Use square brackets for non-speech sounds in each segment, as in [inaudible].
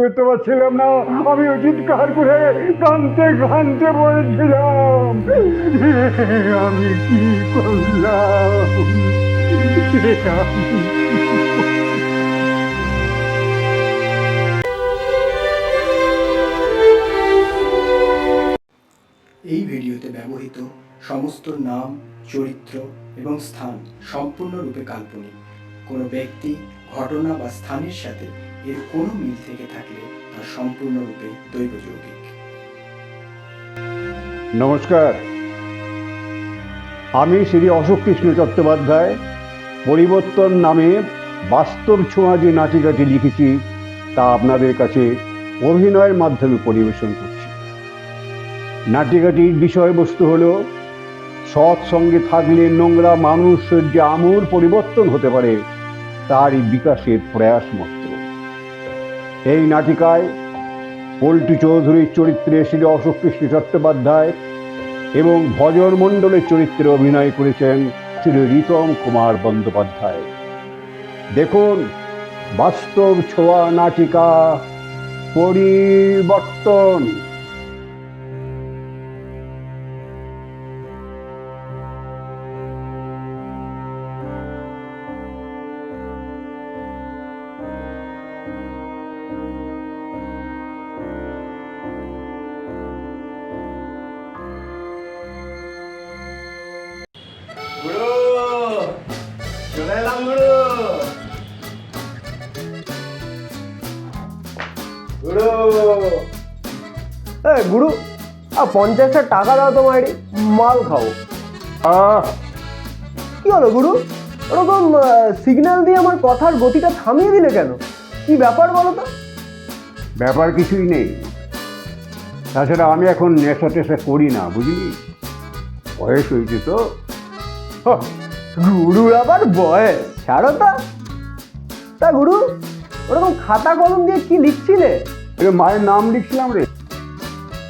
করতে পারছিলাম না, আমি চিৎকার করে কানতে কানতে বলেছিলাম আমি কি করলাম? এই ভিডিওতে ব্যবহৃত সমস্ত নাম, চরিত্র এবং স্থান সম্পূর্ণরূপে কাল্পনিক। কোনো ব্যক্তি, ঘটনা বা স্থানের সাথে এর কোনো মিল থেকে থাকলে তা সম্পূর্ণরূপে দৈবযৌগিক। নমস্কার। আমি শ্রী অশোক কৃষ্ণ চট্টোপাধ্যায়, পরিবর্তন নামে বাস্তব ছোঁয়া যে নাটিকাটি লিখেছি, তা আপনাদের কাছে অভিনয়ের মাধ্যমে পরিবেশন করছি। নাটিকাটির বিষয়বস্তু হল, সৎ সঙ্গে থাকলে নোংরা মানুষের যে আমূল পরিবর্তন হতে পারে, তারই বিকাশের প্রয়াস মাত্র এই নাটিকায় পল্টু চৌধুরীর চরিত্রে শ্রী অশোক কৃষ্ণ চট্টোপাধ্যায় এবং ভজন মণ্ডলের চরিত্রে অভিনয় করেছেন শ্রী রীতম কুমার বন্দ্যোপাধ্যায়। দেখুন, বাস্তব ছোঁয়া নাটিকা পরিবর্তন। এ গুরু। আ পঞ্চাশটা টাকা দাও তোমার মাল খাও। কি হলো গুরু? ওরকম সিগন্যাল দিয়ে আমার কথার গতিটা থামিয়ে দিলে কেন? কি ব্যাপার বলো তো? ব্যাপার কিছুই নেই। তাছাড়া আমি এখন নেশা টেশা করি না বুঝলি? বয়স হয়েছে তো। হ্যাঁ, গুরুর আবার বয়স ছাড়ো তা তা গুরু ওরকম খাতা কলম দিয়ে কি লিখছিলে? মায়ের নাম লিখছিলাম রে।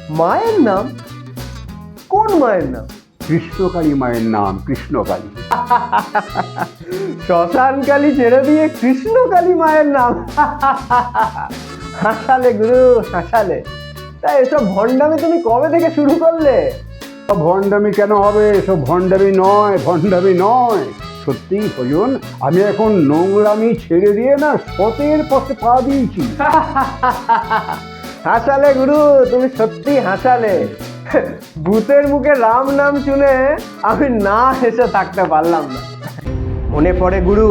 মায়ের নাম? কোন মায়ের নাম? কৃষ্ণকালী মায়ের নাম কৃষ্ণকালী। শ্মশানকালী ছেড়ে দিয়ে কৃষ্ণকালী মায়ের নাম। হাসালে গুরু হাসালে। তা এসব ভণ্ডামি তুমি কবে থেকে শুরু করলে? ভণ্ডামি কেন হবে? এসব ভণ্ডামি নয় ভণ্ডামি নয়। সত্যি ভজন আমি এখন নোংরামি ছেড়ে দিয়ে না সতের পথে পা দিয়েছি। [laughs] হাসালে গুরু, তুমি সত্যি হাসালে। ভূতের মুখে রাম নাম শুনে আমি না হেসে থাকতে পারলাম না। মনে পড়ে গুরু,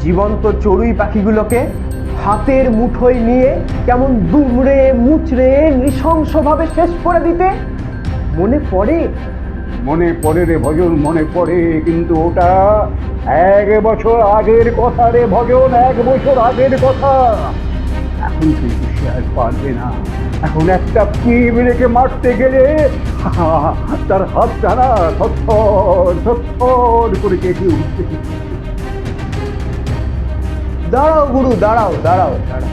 জীবন্ত চড়ুই পাখিগুলোকে হাতের মুঠোয় নিয়ে কেমন দুমড়ে মুচড়ে নৃশংসভাবে শেষ করে দিতে? মনে পড়ে? মনে পড়ে রে ভজন, মনে পড়ে, কিন্তু ওটা এক বছর আগের কথা রে ভজন, এক বছর আগের কথা। এখন কিন্তু সে আর পারবে না। এখন একটা পিঁপড়েকে মারতে গেলে [laughs] তার হাত দ্বারা থর থর করে কেটে উঠতে দাঁড়াও গুরু দাঁড়াও দাঁড়াও দাঁড়াও।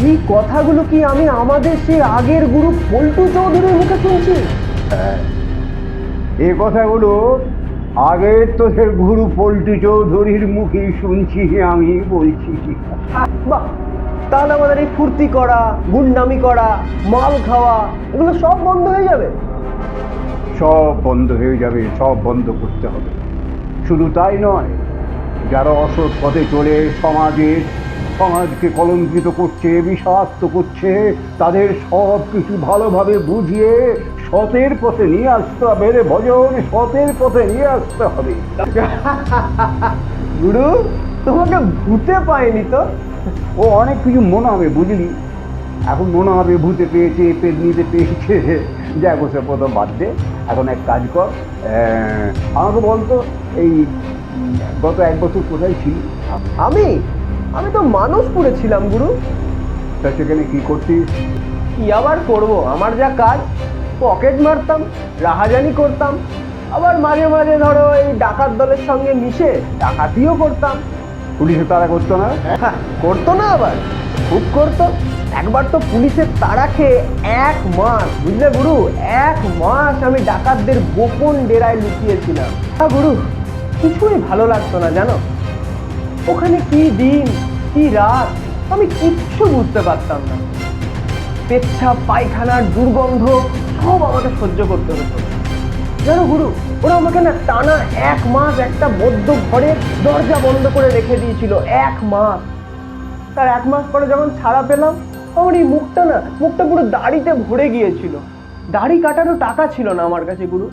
এই কথাগুলো কি আমি আমাদের সেই আগের গুরু পল্টু চৌধুরীর মুখে শুনছি? এ কথাগুলো আগের তো সে গুরু পল্টু চৌধুরীর মুখেই শুনছি আমি বলছি বাহ তাহলে আমাদের এই ফুর্তি করা গুন্ডামি করা মাল খাওয়া এগুলো সব বন্ধ হয়ে যাবে? সব বন্ধ হয়ে যাবে সব বন্ধ করতে হবে। শুধু তাই নয় যারা অসৎ পথে চলে সমাজের সমাজকে কলঙ্কিত করছে বিষাক্ত করছে তাদের সব কিছু ভালোভাবে বুঝিয়ে সতের পথে নিয়ে আসতে হবে রে ভজন সতের পথে নিয়ে আসতে হবে। [laughs] গুরু তোমাকে ভূতে পায়নি তো? ও অনেক কিছু মনে হবে বুঝলি? এখন মনে হবে ভূতে পেয়েছে পেদনিতে পেয়েছে। যা বসে প্রথম বাদ দে। এখন এক কাজ কর। আমাকে বলতো এই গত এক বছর কোথায় ছিল? আমি? আমি তো মানুষপুরে ছিলাম গুরু। তা সেখানে কী করছিস? কি আবার করব? আমার যা কাজ পকেট মারতাম রাহাজানি করতাম। আবার মাঝে মাঝে ধরো এই ডাকাত দলের সঙ্গে মিশে ডাকাতিও করতাম। পুলিশে তারা করতো না? হ্যাঁ, করতো না আবার। খুব করতো। একবার তো পুলিশের তাড়া খেয়ে এক মাস বুঝলে গুরু? এক মাস আমি ডাকাতদের গোপন ডেরায় লুকিয়েছিলাম। হ্যাঁ গুরু কিছুই ভালো লাগতো না জানো? ওখানে কি দিন কি রাত আমি কিচ্ছু বুঝতে পারতাম না। পেচ্ছাপ পায়খানার দুর্গন্ধ সব আমাকে সহ্য করতে হতো জানো গুরু ওরা আমাকে না টানা এক মাস একটা বদ্ধ ঘরে দরজা বন্ধ করে রেখে দিয়েছিল এক মাস। তার এক মাস পরে যখন ছাড়া পেলাম আমার এই মুখটা না মুখটা পুরো দাড়িতে ভরে গিয়েছিল। দাড়ি কাটারও টাকা ছিল না আমার কাছে গুরু।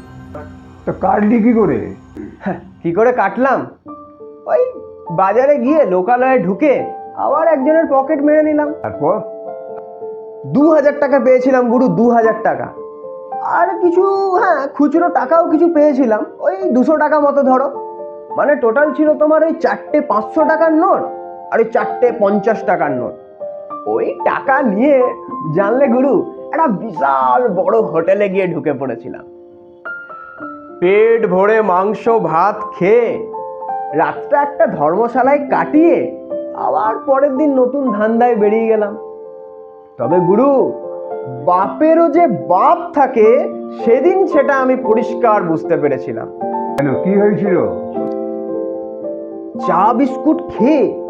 তো কাটলি কি করে? হ্যাঁ, কি করে কাটলাম? ওই বাজারে গিয়ে লোকালয়ে ঢুকে আবার একজনের পকেট মেরে নিলাম। তারপর? দু হাজার টাকা পেয়েছিলাম গুরু দু হাজার টাকা। আর কিছু হ্যাঁ খুচরো টাকাও কিছু পেয়েছিলাম। ওই দুশো টাকা মতো ধরো। মানে টোটাল ছিল তোমার ওই চারটে পাঁচশো টাকার নোট আর ওই চারটে পঞ্চাশ টাকার নোট। ওই টাকা নিয়ে, জানলে গুরু, একটা বিশাল বড় হোটেলে গিয়ে ঢুকে পড়েছিলাম। পেট ভরে মাংস, ভাত খেয়ে রাতটা একটা ধর্মশালায় কাটিয়ে আবার পরের দিন নতুন ধান্দায় বেরিয়ে গেলাম। তবে গুরু বাপেরও যে বাপ থাকে সেদিন সেটা আমি পরিষ্কার বুঝতে পেরেছিলাম। কেন? কি হয়েছিল? চা বিস্কুট খেয়ে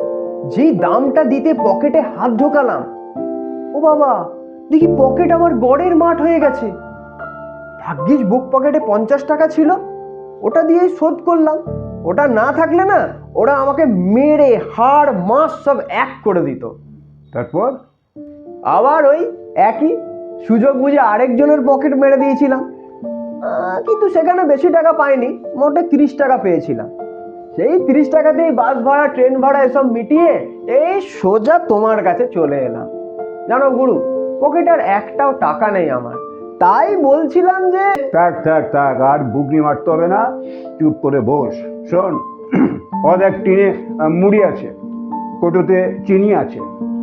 যে দামটা দিতে পকেটে হাত ঢোকালাম ও বাবা দেখি পকেট আমার গড়ের মাঠ হয়ে গেছে। ভাগ্যিস বুক পকেটে পঞ্চাশ টাকা ছিল ওটা দিয়েই শোধ করলাম। ওটা না থাকলে না ওরা আমাকে মেরে হাড় মাস সব এক করে দিত। তারপর? আবার ওই একই সুযোগ বুঝে আরেকজনের পকেট মেরে দিয়েছিলাম। কিন্তু সেখানে বেশি টাকা পাইনি, মোটে তিরিশ টাকা পেয়েছিলাম। সেই তিরিশ টাকাতেই বাস ভাড়া, ট্রেন ভাড়া, এসব মিটিয়ে এই সোজা তোমার কাছে চলে এলাম। জানো গুরু পকেটে আর একটাও টাকা নেই আমার। তাই বলছিলাম যে থাক থাক থাক, আর বুকনি মারতে হবে না। চুপ করে বস। শোন, অর্ধেক টিনে মুড়ি আছে কোটোতে চিনি আছে,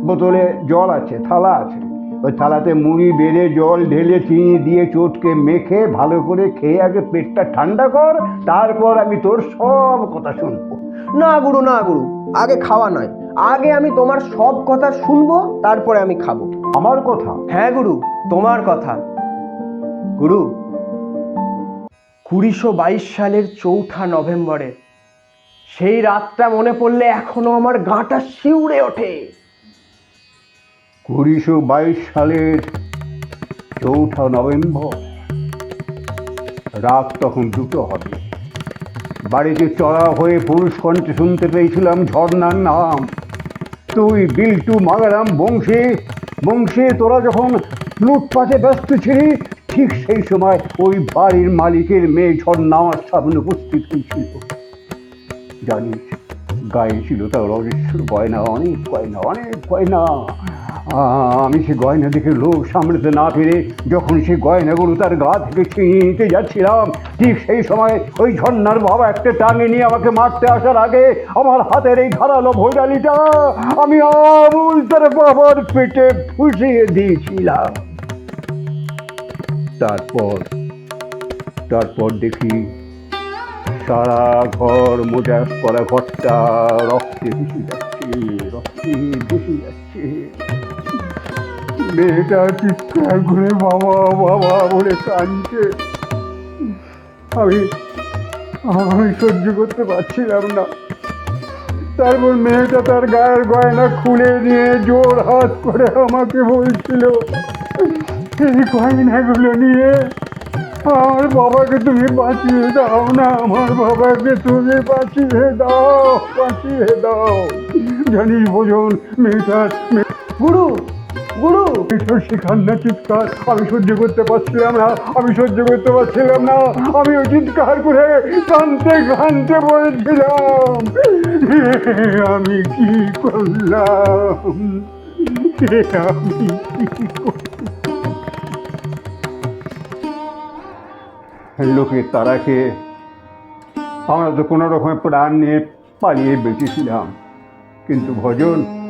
বোতলে জল আছে, থালা আছে। ওই থালাতে মুড়ি বেড়ে জল ঢেলে চিনি দিয়ে চটকে মেখে ভালো করে খেয়ে আগে পেটটা ঠান্ডা কর তারপর আমি তোর সব কথা শুনব। না গুরু না গুরু আগে খাওয়া নয়। আগে আমি তোমার সব কথা শুনব তারপরে আমি খাব। আমার কথা? হ্যাঁ গুরু তোমার কথা। গুরু কুড়িশো বাইশ সালের চৌঠা নভেম্বরে সেই রাতটা মনে পড়লে এখনও আমার গাটা শিউরে ওঠে। কুড়িশো বাইশ সালের চৌঠা নভেম্বর, রাত তখন দুটো হবে। বাড়িতে চড়া হয়ে পুরুষ কণ্ঠে শুনতে পেয়েছিলাম ঝর্ণার নাম। তুই বিল্টু মাগারাম বংশী বংশী তোরা যখন লুটপাটে ব্যস্ত ছিলি, ঠিক সেই সময় ওই বাড়ির মালিকের মেয়ে ঝর্ণা আমার সামনে উপস্থিত হয়েছিল। জানিস, গায়ে ছিল তার অজস্র গয়না, অনেক গয়না অনেক গয়না। আমি সে গয়না দেখে লোক সামলাতে না পেরে যখন সে গয়নাগুলো তার গা থেকে ছিনিয়ে নিতে যাচ্ছিলাম, ঠিক সেই সময় ওই ঝর্ণার বাবা একটা টাঙে নিয়ে আমাকে মারতে আসার আগে আমার হাতের এই ধারালো ভৈরালিটা আমি আমুল তার বাবার পেটে ফুসিয়ে দিয়েছিলাম। তারপর তারপর দেখি সারা ঘর মোজা করা ঘরটা রক্তে ভেসে যাচ্ছে, রক্তে ভেসে যাচ্ছে। মেয়েটা চিৎকার করে বাবা বাবা বলে কাঁদছে। আমি আমি সহ্য করতে পারছিলাম না। তারপর মেয়েটা তার গায়ের গয়না খুলে নিয়ে জোর হাত করে আমাকে বলছিল, এই গয়নাগুলো নিয়ে আমার বাবাকে তুমি বাঁচিয়ে দাও না, আমার বাবাকে তুমি বাঁচিয়ে দাও বাঁচিয়ে দাও। জানিস বোঝন মেয়েটার গুরু গুরু! মেয়েটার সে কান্না চিৎকার। আমি সহ্য করতে পারছিলাম না। আমি সহ্য করতে পারছিলাম না। আমি ওই চিৎকার করে কানতে কানতে বলেছিলাম। আমি কি করলাম? আমি কি করলাম? লোকের আমরা তো কোনো রকমের প্রাণ নিয়ে পালিয়ে বেঁচেছিলাম। কিন্তু ভজন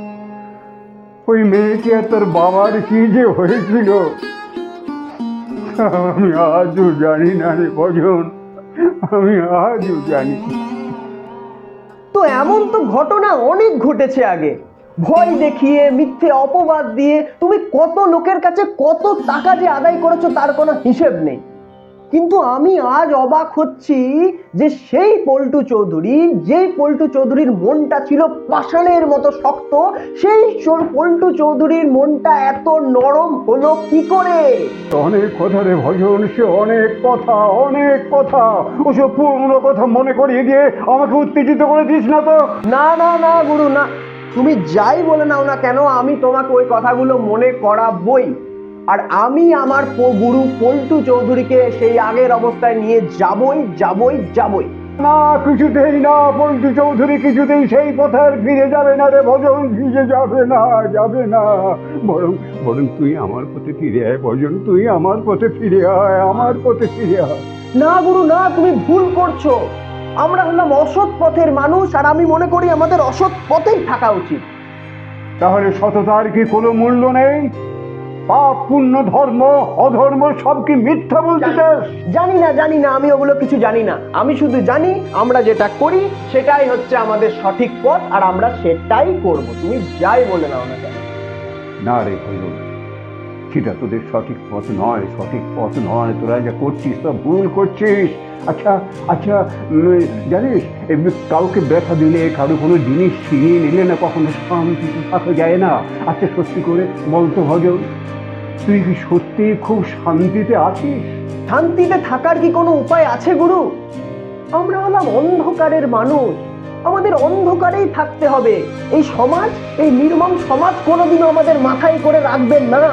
ওই মেয়েকে আর তার বাবার কি যে হয়েছিল, আমি আজও জানি না রে ভজন, আমি আজও জানি তো এমন তো ঘটনা অনেক ঘটেছে আগে। ভয় দেখিয়ে, মিথ্যে অপবাদ দিয়ে তুমি কত লোকের কাছে কত টাকা যে আদায় করেছ তার কোনো হিসেব নেই। কিন্তু আমি আজ অবাক হচ্ছি যে সেই পল্টু চৌধুরী যেই পল্টু চৌধুরীর মনটা ছিল পাষাণের মতো শক্ত সেই পল্টু চৌধুরীর মনটা এত নরম হলো কি করে? অনেক কথা রে ভজন সে অনেক কথা অনেক কথা। ওসব পুরনো কথা মনে করিয়ে দিয়ে আমাকে উত্তেজিত করে দিস না তো। না না না গুরু না। তুমি যাই বলে নাও না কেন আমি তোমাকে ওই কথাগুলো মনে করাবই। আর আমি আমার গুরু পল্টু চৌধুরীকে সেই আগের অবস্থায় নিয়ে যাবই যাবই যাবই। না কিছুতেই না পল্টু চৌধুরী কিছুতেই সেই পথের ফিরে যাবে না রে ভজন। ফিরে যাবে না যাবে না। বরং বরং তুই আমার পথে ফিরে আয় ভজন তুই আমার পথে ফিরে আয় আমার পথে ফিরে আয়। না গুরু না তুমি ভুল করছ। আমরা হলাম অসৎ পথের মানুষ আর আমি মনে করি আমাদের অসৎ পথেই থাকা উচিত। তাহলে সততার কি কোনো মূল্য নেই? পাপ পুণ্য ধর্ম অধর্ম সব কি মিথ্যা বলতে চাস? জানি না জানি না আমি ওগুলো কিছু জানি না। আমি শুধু জানি আমরা যেটা করি সেটাই হচ্ছে আমাদের সঠিক পথ আর আমরা সেটাই করব। তুমি যাই বলে নাও না কেন। না রে সেটা তোদের সঠিক পথ নয় সঠিক পথ নয়। তোরা যা করছিস তা ভুল করছিস। আচ্ছা আচ্ছা জানিস কাউকে ব্যথা দিলে কারও কোনো জিনিস ছিনিয়ে নিলে না কখনো শান্তিতে থাকা যায় না। আচ্ছা সত্যি করে বলতো ভজন। তুই কি সত্যি খুব শান্তিতে আছিস? শান্তিতে থাকার কি কোনো উপায় আছে গুরু? আমরা হলাম অন্ধকারের মানুষ। আমাদের অন্ধকারেই থাকতে হবে। এই সমাজ এই নির্মম সমাজ কোনোদিনও আমাদের মাথায় করে রাখবেন না।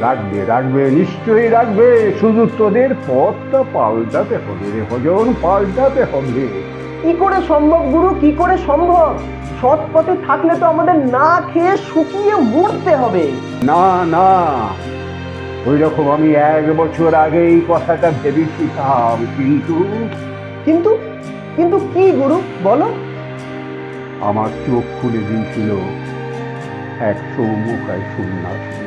রাখবে রাখবে নিশ্চয়ই রাখবে। শুধু তোদের পথটা পাল্টাতে হবে রে ভজন পাল্টাতে হবে। কি করে সম্ভব গুরু? কি করে সম্ভব? সৎ পথে থাকলে তো আমাদের না খেয়ে শুকিয়ে মরতে হবে। না না। ওই রকম আমি এক বছর আগে এই কথাটা ভেবেছিলাম কিন্তু কিন্তু কিন্তু কি গুরু? বলো। আমার চোখ খুলে দিয়েছিল এক সৌমুখায় সন্ন্যাসী।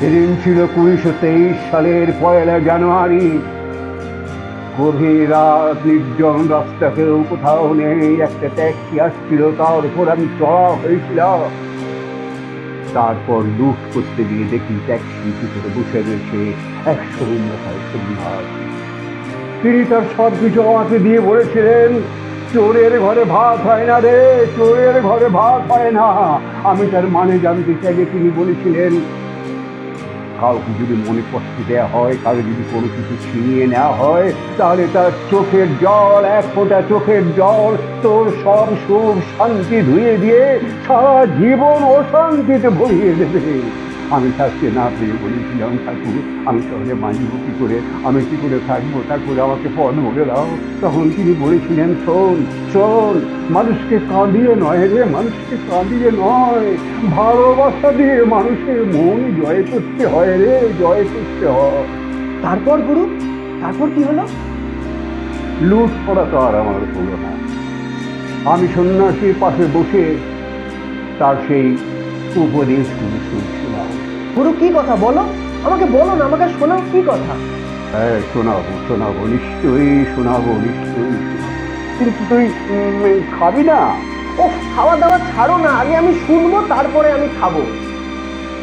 সেদিন ছিল কুড়িশো তেইশ সালের পয়লা জানুয়ারি গভীর নির্জন রাস্তাকেও কোথাও নেই, একটা ট্যাক্সি আসছিল, তার উপর আমি চড়া হয়েছিলাম। তারপর লুট করতে গিয়ে দেখি ট্যাক্সি ভিতরে বসে রয়েছে এক সৌম্যতায় সন্ন্যাসী। তিনি তার সব কিছু আমাকে দিয়ে বলেছিলেন, চোরের ঘরে ভাত হয় না রে, চোরের ঘরে ভাত হয় না। আমি তার মানে জানতে চাইলে তিনি বলেছিলেন কাউকে যদি মনে কষ্ট দেওয়া হয় কারও যদি কোনো কিছু ছিনিয়ে নেওয়া হয়, তাহলে তার চোখের জল, এক ফোঁটা চোখের জল, তোর সব সুখ শান্তি ধুয়ে দিয়ে সারা জীবন অশান্তিতে ভরিয়ে দেবে। আমি থাকতে না পেয়ে বলেছিলাম ঠাকুর, আমি তাহলে মানিব কী করে, আমি কী করে থাকব তারপরে আমাকে পণ বলে দাও। তখন তিনি বলেছিলেন, শোন শোন, মানুষকে কাঁদিয়ে নয় রে, মানুষকে কাঁদিয়ে নয়। ভালোবাসা দিয়ে মানুষের মন জয় করতে হয় রে, জয় করতে হয়। তারপর গুরু, তারপর কি হলো? লুট করা তো আর আমার হলো না। আমি সন্ন্যাসীর পাশে বসে তার সেই উপদেশগুলি শুনছিলাম গুরু কি কথা বলো? আমাকে বলো না আমাকে শোনাও কি কথা? হ্যাঁ শোনাবো শোনাবো নিশ্চয়ই শোনাবো নিশ্চয়ই। কিন্তু তুই খাবি না? ও খাওয়া দাওয়া ছাড়ো না আগে আমি শুনব তারপরে আমি খাব।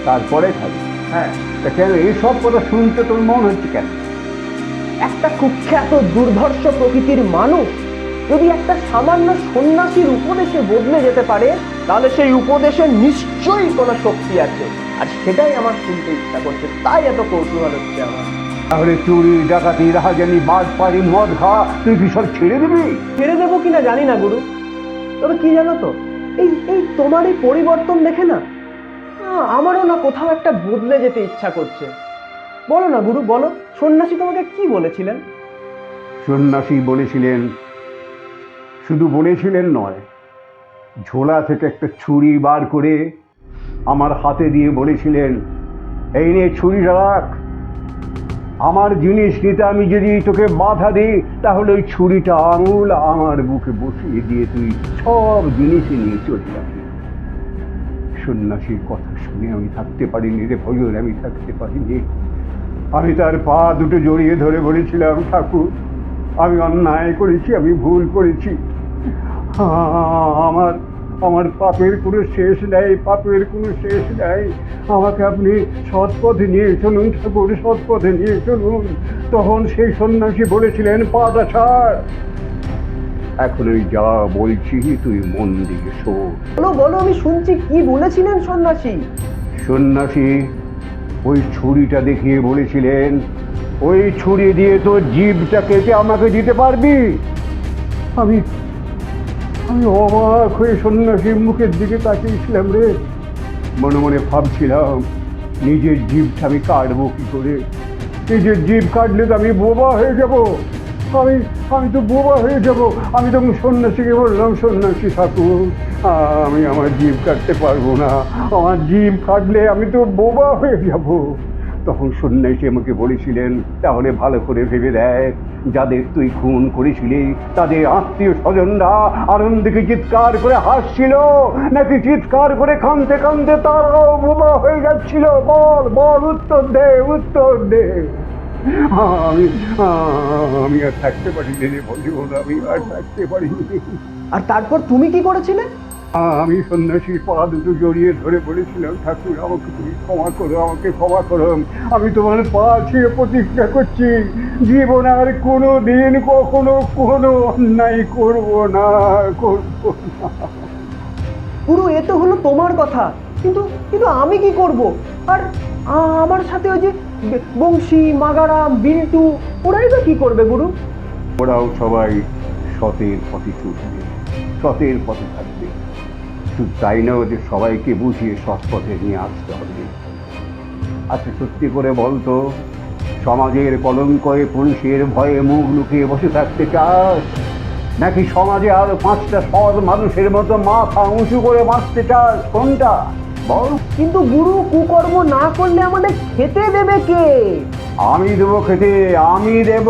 তারপরে খাবি? হ্যাঁ। কেন এইসব কথা শুনতে তোর মন হচ্ছে কেন? একটা কুখ্যাত দুর্ধর্ষ প্রকৃতির মানুষ যদি একটা সামান্য সন্ন্যাসীর উপদেশে বদলে যেতে পারে তাহলে সেই উপদেশে নিশ্চয়ই কোনো শক্তি আছে। আর সেটাই আমার শুনতে ইচ্ছা করছে। তাই এত কৌতূহল হচ্ছে আমার। তাহলে চুরি ডাকাতি রাহাজানি বাজ পারি মদ খাওয়া তুই কি সব ছেড়ে দিবি? ছেড়ে দেবো কিনা জানি না গুরু। তবে কি জানো তো এই এই তোমার এই পরিবর্তন দেখে না আমারও না কোথাও একটা বদলে যেতে ইচ্ছা করছে। বলো না গুরু বলো সন্ন্যাসী তোমাকে কি বলেছিলেন? সন্ন্যাসী বলেছিলেন শুধু বলেছিলেন নয় ঝোলা থেকে একটা ছুরি বার করে আমার হাতে দিয়ে বলেছিলেন, এই নিয়ে ছুরিটা রাখ। আমার জিনিস নিতে আমি যদি তোকে বাধা দিই, তাহলে ওই ছুরিটা আঙুল আমার বুকে বসিয়ে দিয়ে তুই সব জিনিসই নিয়ে চলে যাবি। সন্ন্যাসীর কথা শুনে আমি থাকতে পারিনি রে ভজন, আমি থাকতে পারিনি। আমি তার পা দুটো জড়িয়ে ধরে বলেছিলাম, ঠাকুর, আমি অন্যায় করেছি, আমি ভুল করেছি। আমার আমার পাপের কোনো শেষ নেই পাপের কোনো শেষ নেই। আমাকে আপনি সৎ পথে নিয়ে চলুন ঠাকুর সৎ পথে নিয়ে চলুন। তখন সেই সন্ন্যাসী বলেছিলেন পাটা ছাড়। এখন ওই যা বলছি তুই মন দিয়ে শোন। বলো বলো আমি শুনছি কি বলেছিলেন সন্ন্যাসী? সন্ন্যাসী ওই ছুরিটা দেখিয়ে বলেছিলেন ওই ছুরি দিয়ে তোর জীবটা কেটে আমাকে দিতে পারবি? আমি আমি অবাক হয়ে সন্ন্যাসীর মুখের দিকে তাকিয়েছিলাম রে। মনে মনে ভাবছিলাম, নিজের জীবটা আমি কাটবো কি করে? নিজের জীব কাটলে তো আমি বোবা হয়ে যাব। আমি আমি তো বোবা হয়ে যাব। আমি তখন সন্ন্যাসীকে বললাম, সন্ন্যাসী ঠাকুর, আমি আমার জীব কাটতে পারব না। আমার জীব কাটলে আমি তো বোবা হয়ে যাব। তখন সন্ন্যাসী আমাকে বলেছিলেন, তাহলে ভালো করে ভেবে দেয় যাদের তুই খুন করেছিলি, তাদের আত্মীয় স্বজনরা আনন্দকে চিৎকার করে হাসছিল, নাকি চিৎকার করে কাঁদতে কাঁদতে তারাও বোবা হয়ে যাচ্ছিল। বল বল, উত্তর দে উত্তর দে। আমি আর থাকতে পারিনি রে আমি আর থাকতে পারিনি। আর তারপর তুমি কি করেছিলে? আমি সন্ন্যাসীর পা দুটো জড়িয়ে ধরে বলেছিলাম ঠাকুর আমাকে তুমি ক্ষমা করো আমাকে ক্ষমা করো। আমি তোমার পা ছুঁয়ে প্রতিজ্ঞা করছি জীবন আর কোনো দিন কখনো কোনো অন্যায় করব না করব না। পুরো এ তো হলো তোমার কথা কিন্তু কিন্তু আমি কি করব? আর আমার সাথে ওই যে বংশী মাগারাম বিল্টু ওরাই বা কি করবে গুরু? ওরাও সবাই সতের পথে চলবে সতের পথে থাকবে। শুধু তাই না ওদের সবাইকে বুঝিয়ে সৎ পথে নিয়ে আসতে হবে। আচ্ছা সত্যি করে বলতো সমাজের কলঙ্কয়ে পুরুষের ভয়ে মুখ লুকিয়ে বসে থাকতে চাস? নাকি সমাজে আর পাঁচটা সৎ মানুষের মতো মাথা উঁচু করে বাঁচতে চাস? কোনটা? বল। কিন্তু গুরু কুকর্ম না করলে আমাদের খেতে দেবে কে? আমি দেবো খেতে আমি দেব।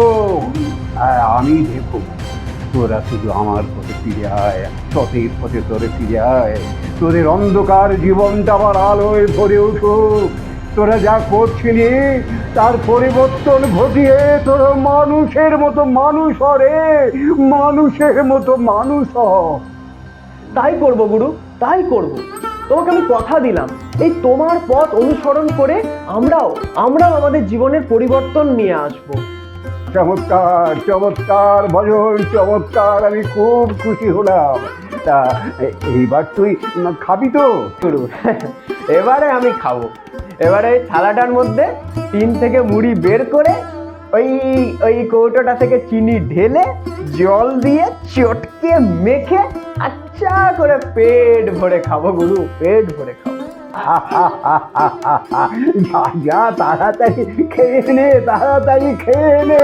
হ্যাঁ আমি দেব। তোরা শুধু আমার পথে ফিরে আয় সতের পথে তোরে ফিরে আয় তোদের অন্ধকার জীবনটা আবার আলোয় ভরে উঠুক তোরা যা করছিলি তার পরিবর্তন ঘটিয়ে তোরা মানুষের মতো মানুষ রে মানুষের মতো মানুষ হ তাই করব, গুরু, তাই করব। তোমাকে আমি কথা দিলাম। এই তোমার পথ অনুসরণ করে আমরাও আমরাও আমাদের জীবনের পরিবর্তন নিয়ে আসব। চমৎকার চমৎকার ভজন চমৎকার, আমি খুব খুশি হলাম। তা, এইবার তুই খাবি তো? গুরু এবারে আমি খাব। এবারে এই থালাটার মধ্যে তিন থেকে মুড়ি বের করে ওই ওই কৌটোটা থেকে চিনি ঢেলে জল দিয়ে চটকে মেখে আচ্ছা করে পেট ভরে খাব গুরু, পেট ভরে খাব। যা যা তাড়াতাড়ি খেয়ে নে তাড়াতাড়ি খেয়ে নে